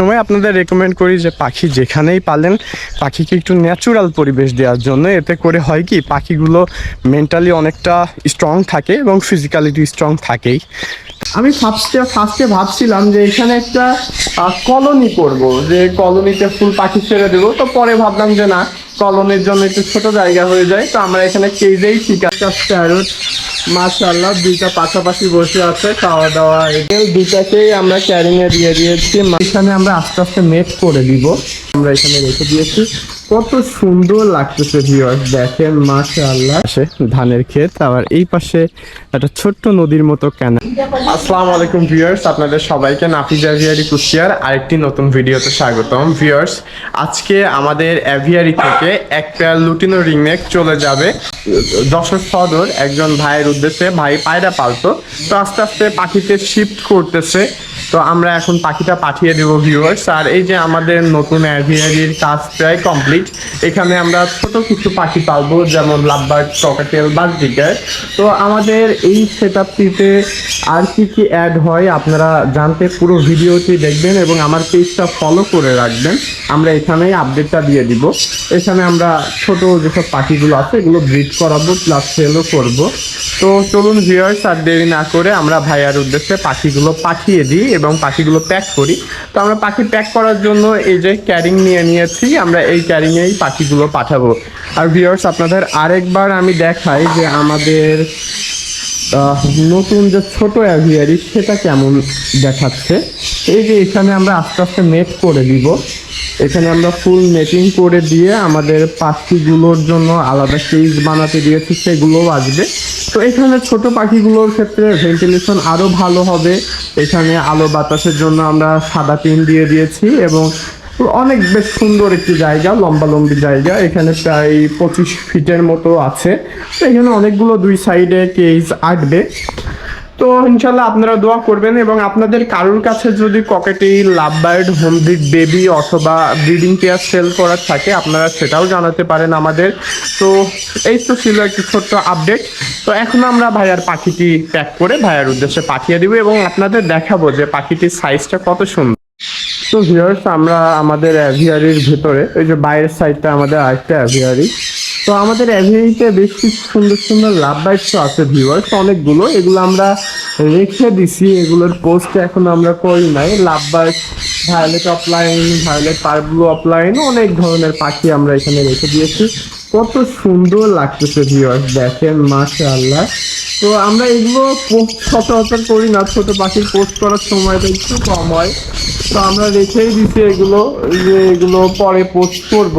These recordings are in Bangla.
সময় আপনাদের রেকমেন্ড করি যে পাখি যেখানেই পালেন, পাখিকে একটু ন্যাচুরাল পরিবেশ দেওয়ার জন্য। এতে করে হয় কি, পাখিগুলো মেন্টালি অনেকটা স্ট্রং থাকে এবং ফিজিক্যালিটি স্ট্রং থাকেই। আমি ফার্স্টে ফার্স্টে ভাবছিলাম যে এখানে একটা কলোনি করব, যে কলোনিতে ফুল পাখি ছেড়ে দেবো। তো পরে ভাবলাম যে না কলোনির জন্য একটু ছোট জায়গা হয়ে যায়। তো আমরা এখানে কেজেই আছে প্যারট মাশাআল্লাহ, দুইটা পাশাপাশি বসে আছে, খাওয়া দাওয়া এদের দুটাকেই আমরা ক্যারিং এ দিয়ে দিয়েছি। এখানে আমরা আস্তে আস্তে নেট করে দিব। আমরা এখানে রেখে দিয়েছি। কত সুন্দর লাগতেছে ভিউয়ার্স দেখেন মাশাআল্লাহ। পাশে ধানের ক্ষেত আবার এই পাশে একটা ছোট্ট নদীর মতো কেন আসসালামু আলাইকুম ভিউয়ার্স আপনাদের সবাইকে নাফিজ অ্যাভিয়ারি কুষ্টিয়ার আরেকটি নতুন ভিডিওতে স্বাগতম। ভিউয়ার্স আজকে আমাদের অ্যাভিয়ারি থেকে এক পেয়ার লুটিনো রিংনেক চলে যাবে। যশোর সদর একজন ভাইয়ের উদ্দেশ্যে ভাই পায়রা পালতো। তো আস্তে আস্তে পাখিতে শিফট করতেছে। তো আমরা এখন পাখিটা পাঠিয়ে দেব ভিউয়ার্স আর এই যে আমাদের নতুন অ্যাভিয়ারির কাজ প্রায় কমপ্লিট এখানে আমরা ছোট কিছু পাখি পালবো যেমন লাভবার্ড ককাটেল বার্ডিকার তো আমাদের এই সেট আপটিতে আর কি কি অ্যাড হয় আপনারা জানতে পুরো ভিডিওটি দেখবেন এবং আমার পেজটা ফলো করে রাখবেন। আমরা এখানেই আপডেটটা দিয়ে দিব। এখানে আমরা ছোট যেসব পাখিগুলো আছে, এগুলো ব্রিড করাবো প্লাস সেলও করব। তো চলুন ভিউয়ার্স আর দেরি না করে আমরা ভাইয়ার উদ্দেশ্যে পাখিগুলো পাঠিয়ে দিই এবং পাখিগুলো প্যাক করি। তো আমরা পাখি প্যাক করার জন্য এই যে ক্যারিং নিয়ে নিয়েছি, আমরা এই ক্যারিংয়েই পাখিগুলো পাঠাবো। আর ভিউয়ার্স আপনাদের আরেকবার আমি দেখাই যে আমাদের নতুন যে ছোট অ্যাভিয়ারি সেটা কেমন দেখাচ্ছে। এই যে এখানে আমরা আস্তে আস্তে নেট করে দিব। এখানে আমরা ফুল নেটিং করে দিয়ে আমাদের পাখিগুলোর জন্য আলাদা কেজ বানাতে দিয়েছি, সেগুলোও আসবে। তো এখানে ছোট পাখিগুলোর ক্ষেত্রে ভেন্টিলেশন আরও ভালো হবে। এখানে আলো বাতাসের জন্য আমরা সাদা টিন দিয়ে দিয়েছি এবং অনেক বেশ সুন্দর একটি জায়গা, লম্বা লম্বি জায়গা। এখানে প্রায় পঁচিশ ফিটের মতো আছে। এখানে অনেকগুলো দুই সাইডে কেজ আটবে। তো ইনশাল্লাহ আপনারা দোয়া করবেন এবং আপনাদের কারোর কাছে যদি cockatiel love bird breed baby অথবা ব্রিডিং পেয়ার সেল করার থাকে, আপনারা সেটাও জানাতে পারেন আমাদের। তো এই তো ছিল একটি ছোট্ট আপডেট তো এখন আমরা ভাইয়ার পাখিটি প্যাক করে ভাইয়ার উদ্দেশ্যে পাঠিয়ে দিব এবং আপনাদের দেখাবো যে পাখিটির সাইজটা কত সুন্দর। তো ভিউয়ার্স আমরা আমাদের অ্যাভিয়ারির ভেতরে ওই যে বাইরের সাইডটা আমাদের আরেকটা অ্যাভিয়ারি তো আমাদের অ্যাভিয়ারিতে বেশ কিছু সুন্দর সুন্দর লাভ বাইটস আছে ভিউয়ার্স অনেকগুলো। এগুলো আমরা রেখে দিছি, এগুলোর পোস্ট এখন আমরা করি নাই। Love birds violet opaline violet parblue opaline অনেক ধরনের পাখি আমরা এখানে রেখে দিয়েছি। কত সুন্দর লাগতেছে ভিউয়ার্স দেখেন, মাশাআল্লাহ। তো আমরা এগুলো পোস্ট সচরাচর করি না, ছোট পাখির পোস্ট করার সময়টা একটু কম হয়। তো আমরা রেখেই দিছি এগুলো যে এগুলো পরে পোস্ট করব।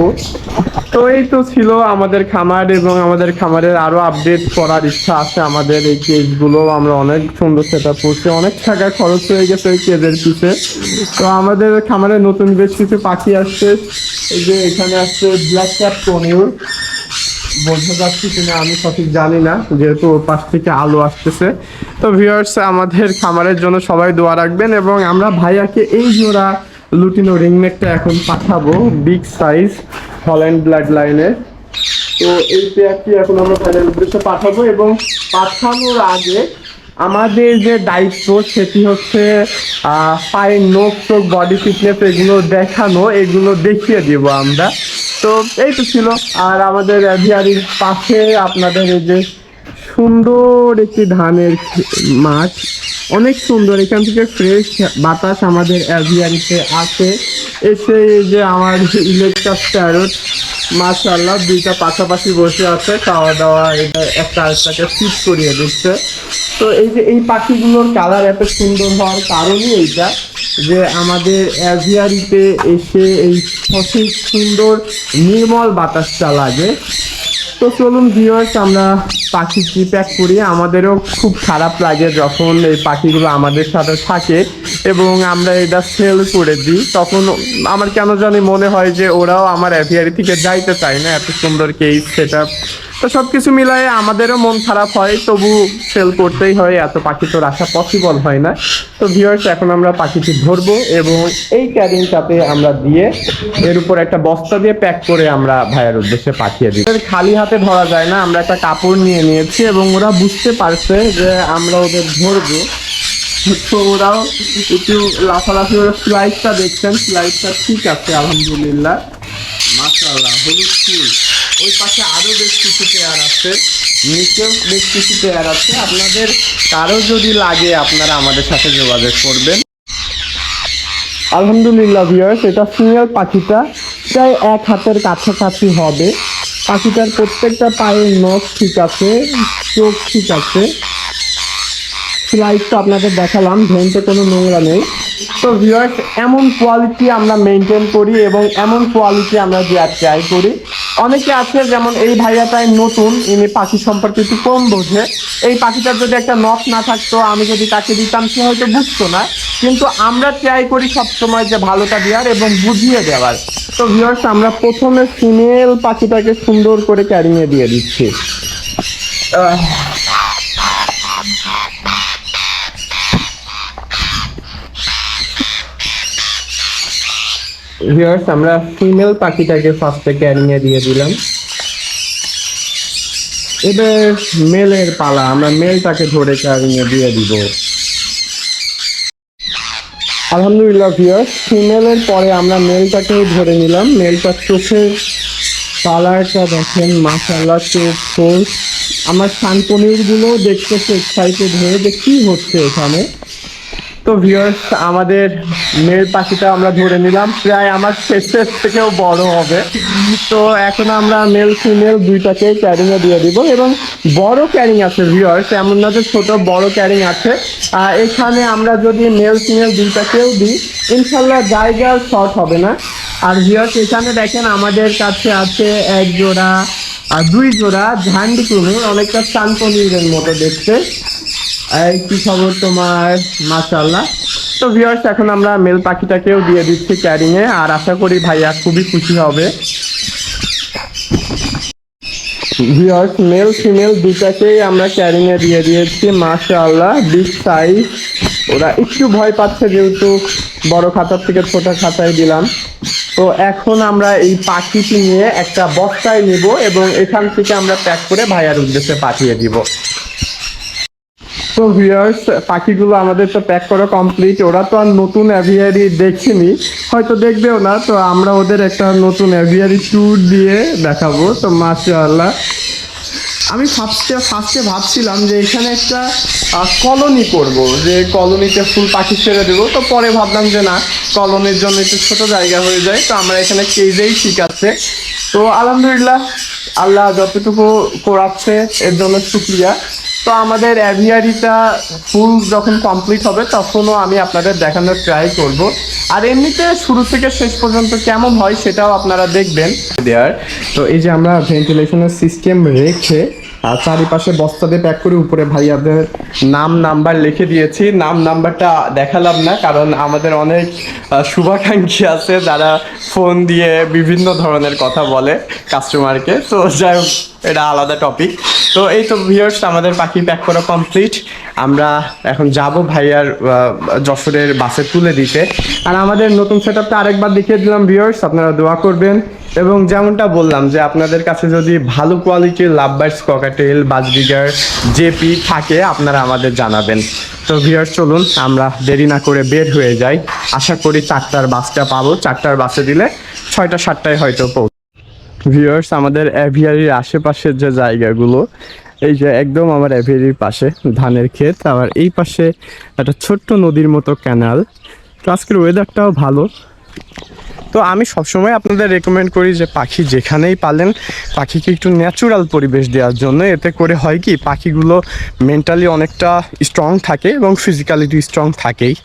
তো এই তো ছিল আমাদের খামার এবং আমাদের খামারের আরও আপডেট করার ইচ্ছা আছে আমাদের এই কেজগুলো আমরা অনেক সুন্দর সেট করছি, অনেক টাকা খরচ হয়ে গেছে এই কেজের পিছে। তো আমাদের খামারে নতুন বেশ কিছু পাখি আসছে। এই যে এখানে আসছে ব্ল্যাক ক্যাপ টনিউর বোঝা যাচ্ছে কিনা আমি সঠিক জানি না, যেহেতু ওর পাশ থেকে আলো আসতেছে। তো ভিউয়ার্স আমাদের খামারের জন্য সবাই দোয়া রাখবেন এবং আমরা ভাইয়াকে এই জোড়া লুটিনো রিংনেকটা এখন পাঠাবো বিগ সাইজ হল্যান্ড ব্লাড লাইনের তো এই পেয়ারটি এখন আমরা ভাইয়ের উদ্দেশ্যে পাঠাবো এবং পাঠানোর আগে আমাদের যে দায়িত্ব সেটি হচ্ছে পায়ের নোখ, চোখ বডি ফিটনেস এগুলো দেখানো, এগুলো দেখিয়ে দিব আমরা। তো এই তো ছিল। আর আমাদের অ্যাভিয়ারির পাশে আপনাদের এই যে সুন্দর একটি ধানের মাঠ, অনেক সুন্দর। এখান থেকে ফ্রেশ বাতাস আমাদের অ্যাভিয়ারিতে আসে। এসে এই যে আমার ইলেকট্রাস প্যারট মাশাল্লাহ দুইটা পাশাপাশি বসে আছে। খাওয়া দাওয়া এটা একটা আরেকটাকে ফিট করিয়ে দিচ্ছে। তো এই যে এই পাখিগুলোর কালার এত সুন্দর হওয়ার কারণই এইটা। যে আমাদের অ্যাভিয়ারিতে এসে এই সঠিক, সুন্দর, নির্মল বাতাসটা লাগে তো চলুন ভিউয়ার্স আমরা পাখিটি প্যাক করি। আমাদেরও খুব খারাপ লাগে যখন এই পাখিগুলো আমাদের সাথে থাকে এবং আমরা এটা সেল করে দিই। তখন আমার কেন জানি মনে হয় যে ওরাও আমার অ্যাভিয়ারি থেকে যাইতে চায় না, এত সুন্দর কেস সেটা তো সব কিছু মিলায়ে আমাদেরও মন খারাপ হয়, তবু সেল করতেই হয়, এত পাখি তো রাখা পসিবল হয় না। তো ভিউয়ার্স এখন আমরা পাখিটি ধরবো এবং এই ক্যারিংটাতে আমরা দিয়ে এর উপর একটা বস্তা দিয়ে প্যাক করে আমরা ভাইয়ের উদ্দেশ্যে পাঠিয়ে দিই। খালি হাতে ধরা যায় না, আমরা একটা কাপড় নিয়ে নিয়েছি এবং ওরা বুঝতে পারছে যে আমরা ওদের ধরবো। তো ওরাও একটু লাফালাফি ওরা ফ্লাইটটা দেখছেন ফ্লাইটটা ঠিক আছে, আলহামদুলিল্লাহ। মাশাআল্লাহ, হলুদ ফুল। ওই পাশে আরও বেশ কিছু পেয়ার আছে। নিচেও বেশ কিছু পেয়ার আছে। আপনাদের কারও যদি লাগে, আপনারা আমাদের সাথে যোগাযোগ করবেন। আলহামদুলিল্লাহ ভিউয়ার্স এটা ফিমেল পাখিটা। প্রায় এক হাতের কাছাকাছি হবে। পাখিটার প্রত্যেকটা পায়ের নখ ঠিক আছে, চোখ ঠিক আছে। ফ্লাইট তো আপনাদের দেখালাম, ভেন্টে কোনো নোংরা নেই। তো ভিউয়ার্স এমন কোয়ালিটি আমরা মেনটেন করি এবং এমন কোয়ালিটি আমরা দেওয়ার ট্রাই করি। অনেকে আছে, যেমন এই ভাইয়াটাই নতুন, ইনি পাখি সম্পর্কে একটু কম বোঝে। এই পাখিটার যদি একটা নখ না থাকতো, আমি যদি তাকে দিতাম, সে হয়তো বুঝতো না। কিন্তু আমরা ট্রাই করি সবসময় যে ভালোটা দেওয়ার এবং বুঝিয়ে দেওয়ার। তো ভিউয়ার্স আমরা প্রথমে ফিমেল পাখিটাকে সুন্দর করে ক্যারিংয়ে দিয়ে দিচ্ছি। ভিউয়ার্স আমরা ফিমেল পাখিটাকে ফার্স্টে ক্যারিংয়ে দিয়ে দিলাম। এবার মেলের পালা, আমরা মেলটাকে ধরে ক্যারিংয়ে দিয়ে দিব। আলহামদুলিল্লাহ ভিউয়ার্স ফিমেলের পরে আমরা মেলটাকেও ধরে নিলাম। মেলটার চোখের কালারটা দেখেন মাশাল্লাহ চোখ ফোল আমার শানপনিরগুলো দেখতেছে এক্সাইটেড হয়ে যে কি হচ্ছে এখানে। তো ভিউয়ার্স আমাদের মেল পাখিটা আমরা ধরে নিলাম। প্রায় আমার শেষের থেকেও বড় হবে। তো এখন আমরা মেল ফিমেল দুইটাকে ক্যারিং এ দিয়ে দিব এবং বড় ক্যারিং আছে ভিউয়ার্স এমন না যে ছোট, বড় ক্যারিং আছে। এখানে আমরা যদি মেল ফিমেল দুইটাকেও দিই ইনশাল্লাহ জায়গা শর্ট হবে না। আর ভিউয়ার্স এখানে দেখেন আমাদের কাছে আছে এক জোড়া, আর দুই জোড়া ঝান্ডি কুমির, অনেকটা চান পনিরের মতো দেখতে। কি খবর তোমার মাশাল্লাহ তো ভিউয়ার্স এখন আমরা মেল পাখিটাকেও দিয়ে দিচ্ছি ক্যারিং এ আর আশা করি ভাইয়া খুবই খুশি হবে। ভিউয়ার্স মেল ফিমেল দুটাকেই আমরা ক্যারিং এ দিয়ে দিয়েছি মাশাআল্লাহ বিগ সাইজ ওরা একটু ভয় পাচ্ছে যেহেতু বড় খাতার থেকে ছোট খাতায় দিলাম। তো এখন আমরা এই পাখিটি নিয়ে একটা বস্তায় নিব এবং এখান থেকে আমরা প্যাক করে ভাইয়ার উদ্দেশ্যে পাঠিয়ে দিব। তো ভিউয়ার্স পাখিগুলো আমাদের তো প্যাক করা কমপ্লিট ওরা তো আর নতুন অ্যাভিয়ারি দেখেনি। হয়তো দেখবেও না, তো আমরা ওদের একটা নতুন অ্যাভিয়ারি ট্যুর দিয়ে দেখাবো, তো মাশাআল্লাহ। আমি ফার্স্টে ফার্স্টে ভাবছিলাম যে এখানে একটা কলোনি করব, যে কলোনিতে ফুল পাখি ছেড়ে দেবো, তো পরে ভাবলাম যে না কলোনির জন্য একটু ছোট জায়গা হয়ে যায়, তো আমরা এখানে কেজেই আছে। তো আলহামদুলিল্লাহ, আল্লাহ যতটুকু করাচ্ছে, এর জন্য শুক্রিয়া। তো আমাদের অ্যাভিয়ারিটা ফুল যখন কমপ্লিট হবে, তখনও আমি আপনাদের দেখানোর ট্রাই করব। আর এমনিতে শুরু থেকে শেষ পর্যন্ত কেমন হয় সেটাও আপনারা দেখবেন। দেয়ার তো এই যে আমরা ভেন্টিলেশনের সিস্টেম রেখে, আর চারিপাশে বস্তা দিয়ে প্যাক করে উপরে ভাইয়াদের নাম নাম্বার লিখে দিয়েছি। নাম নাম্বারটা দেখালাম না, কারণ আমাদের অনেক শুভাকাঙ্ক্ষী আছে যারা ফোন দিয়ে বিভিন্ন ধরনের কথা বলে কাস্টমারকে তো যাই হোক, এটা আলাদা টপিক তো এই তো ভিউয়ার্স আমাদের পাখি প্যাক করা কমপ্লিট আমরা এখন যাব ভাইয়ার যশোরের বাসে তুলে দিতে। আর আমাদের নতুন সেট আপটা আরেকবার দেখিয়ে দিলাম ভিউয়ার্স আপনারা দোয়া করবেন। এবং যেমনটা বললাম যে আপনাদের কাছে যদি ভালো কোয়ালিটির লাভবার্স ককাটেল বাজবিগার জেপি থাকে, আপনারা আমাদের জানাবেন। তো ভিউয়ার্স চলুন, আমরা দেরি না করে বের হয়ে যাই। আশা করি চারটার বাসটা পাবো। চারটার বাসে দিলে ছয়টা, সাতটায় হয়তো পৌঁছ ভিউয়ার্স আমাদের অ্যাভিয়ারির আশেপাশের যে জায়গাগুলো, এই যে একদম আমার অ্যাভিয়ারির পাশে, ধানের ক্ষেত আবার এই পাশে একটা ছোট্ট নদীর মতো ক্যানাল তো আজকের ওয়েদারটাও ভালো। তো আমি সবসময় আপনাদের রেকমেন্ড করি যে পাখি যেখানেই পালেন, পাখিকে একটু ন্যাচুরাল পরিবেশ দেওয়ার জন্য। এতে করে হয় কি, পাখিগুলো মেন্টালি অনেকটা স্ট্রং থাকে এবং ফিজিক্যালিটি স্ট্রং থাকেই।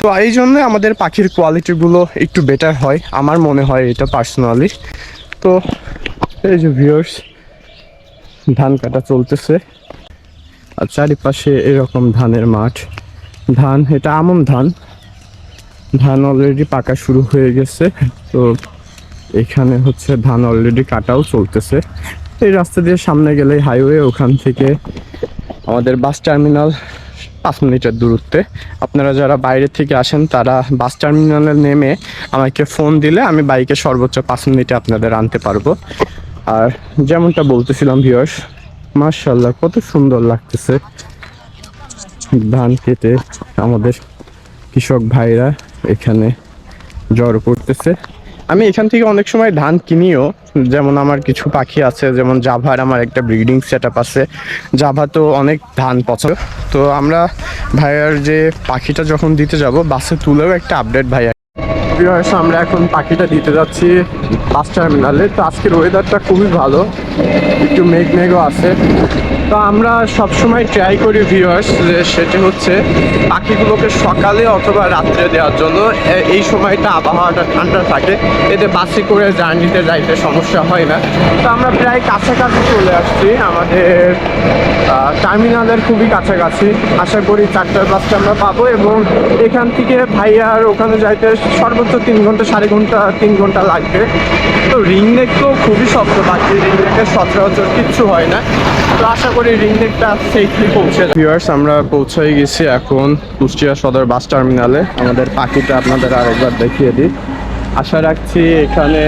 তো এই জন্য আমাদের পাখির কোয়ালিটিগুলো একটু বেটার হয়, আমার মনে হয় এটা পার্সোনালি তো এই যে ভিউয়ার্স ধান কাটা চলতেছে। আর চারিপাশে এরকম ধানের মাঠ। ধান, এটা আমন ধান। ধান অলরেডি পাকা শুরু হয়ে গেছে। তো এখানে হচ্ছে ধান অলরেডি কাটাও চলতেছে। এই রাস্তা দিয়ে সামনে গেলে হাইওয়ে ওখান থেকে আমাদের বাস টার্মিনাল পাঁচ মিনিটের দূরত্বে। আপনারা যারা বাইরে থেকে আসেন, তারা বাস টার্মিনালে নেমে আমাকে ফোন দিলে আমি বাইকে সর্বোচ্চ পাঁচ মিনিটে আপনাদের আনতে পারব। আর যেমনটা বলতেছিলাম ভিউয়ার্স মার্শাল্লাহ কত সুন্দর লাগতেছে। ধান খেতে আমাদের কৃষক ভাইরা এখানে জড়ো করতেছে। আমি এখান থেকে অনেক সময় ধান কিনিও, যেমন আমার কিছু পাখি আছে, যেমন জাভার আমার একটা ব্রিডিং সেট আছে। জাভা তো অনেক ধান পছন্দ। তো আমরা ভাইয়ার যে পাখিটা যখন দিতে যাব, বাসে তুলেও একটা আপডেট ভাইয়া ভিউয়ার্স আমরা এখন পাখিটা দিতে যাচ্ছি বাস টার্মিনালে। তো আজকের ওয়েদারটা খুবই ভালো। একটু মেঘ মেঘও আছে। তো আমরা সবসময় ট্রাই করি ভিউয়ার্স যে সেটি হচ্ছে পাখিগুলোকে সকালে অথবা রাত্রে দেওয়ার জন্য। এই সময়টা আবহাওয়াটা ঠান্ডা থাকে। এতে বাসে করে জার্নিতে যাইতে সমস্যা হয় না। তো আমরা প্রায় কাছাকাছি চলে আসছি আমাদের টার্মিনালের খুবই কাছাকাছি। আশা করি চারটার বাসটা আমরা পাবো এবং এখান থেকে ভাইয়ার ওখানে যাইতে সর্বোচ্চ তিন ঘণ্টা, সাড়ে ঘণ্টা, তিন ঘণ্টা লাগবে। তো রিং নেক তো খুবই শক্ত, বাকি রিং নেকের সচরাচর কিচ্ছু হয় না। তো আশা করি রিং নেকটা সেফলি পৌঁছে ভিউয়ার্স আমরা পৌঁছে গেছি এখন কুষ্টিয়া সদর বাস টার্মিনালে। আমাদের পাখিটা আপনাদের আরেকবার দেখিয়ে দিই। আশা রাখছি এখানে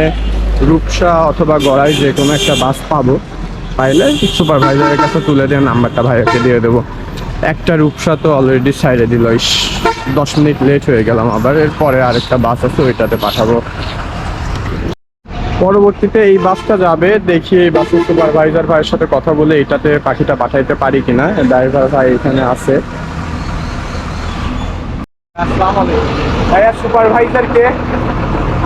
রূপসা অথবা গড়াই যে কোনো একটা বাস পাবো। পাইলে সুপারভাইজারের কাছে তুলে দিয়ে নাম্বারটা ভাইয়াকে দিয়ে দেবো। একটা রূপসা তো অলরেডি সাইডে দিল, ইস। দশ মিনিট লেট হয়ে গেলাম আবার। এরপরে আরেকটা বাস আছে ওইটাতে পাঠাবো। পরবর্তীতে এই বাসটা যাবে দেখি এই বাসের সুপারভাইজার ভাইয়ের সাথে কথা বলে এটাতে পাখিটা পাঠাইতে পারি কিনা। ড্রাইভার ভাই এখানে আছে। ভাইয়া সুপারভাইজার কে?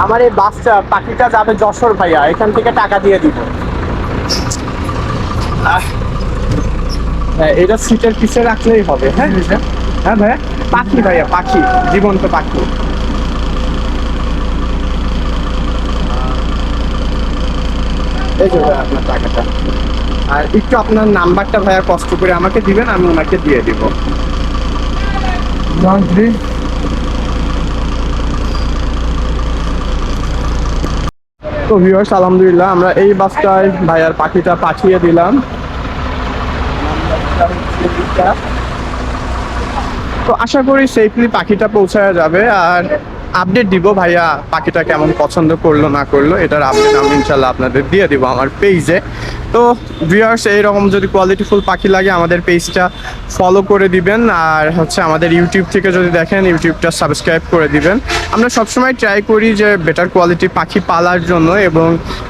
আমার এই বাসটা পাখিটা যাবে যশোর ভাইয়া এখান থেকে টাকা দিয়ে দিব। হ্যাঁ, এটা সিটের পিছে রাখলেই হবে হ্যাঁ? হ্যাঁ ভাইয়া? পাখি ভাইয়া পাখি। জীবন্ত পাখি। এই যে আপনার টাকাটা। আর একটু আপনার নাম্বারটা ভাইয়া কষ্ট করে আমাকে দিবেন আমি ওনাকে দিয়ে দিব। তো ভিউয়ার্স আলহামদুলিল্লাহ আমরা এই বাসটায় ভাইয়ার পাখিটা পাঠিয়ে দিলাম। তো আশা করি সেফলি পাখিটা পৌঁছায় যাবে। আর আপডেট দিব ভাইয়া পাখিটা কেমন পছন্দ করল, না করল, এটার আপডেট আমি ইনশাল্লাহ আপনাদের দিয়ে দিব আমার পেজে তো ভিউয়ার্স এইরকম যদি কোয়ালিটিফুল পাখি লাগে, আমাদের পেজটা ফলো করে দিবেন। আর হচ্ছে আমাদের ইউটিউব থেকে যদি দেখেন ইউটিউবটা সাবস্ক্রাইব করে দিবেন। আমরা সবসময় ট্রাই করি যে বেটার কোয়ালিটি পাখি পালার জন্য এবং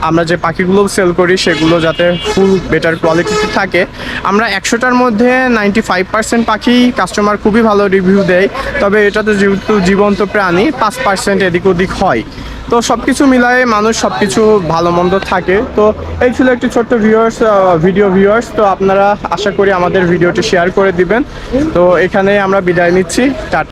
আমরা যে পাখিগুলো সেল করি, সেগুলো যাতে ফুল বেটার কোয়ালিটিতে থাকে। আমরা একশোটার মধ্যে নাইনটি ফাইভ পার্সেন্ট পাখি কাস্টমার খুবই ভালো রিভিউ দেয়। তবে এটাতে যেহেতু জীবন্ত প্রাণী, পাঁচ পার্সেন্ট এদিক ওদিক হয়। তো সব কিছু মিলায়ে মানুষ সব কিছু ভালো মন্দ থাকে। তো এই ছিল একটি ছোট্ট ভিউয়ার্স ভিডিও ভিউয়ার্স তো আপনারা আশা করি আমাদের ভিডিওটি শেয়ার করে দিবেন। তো এখানে আমরা বিদায় নিচ্ছি। টাটা।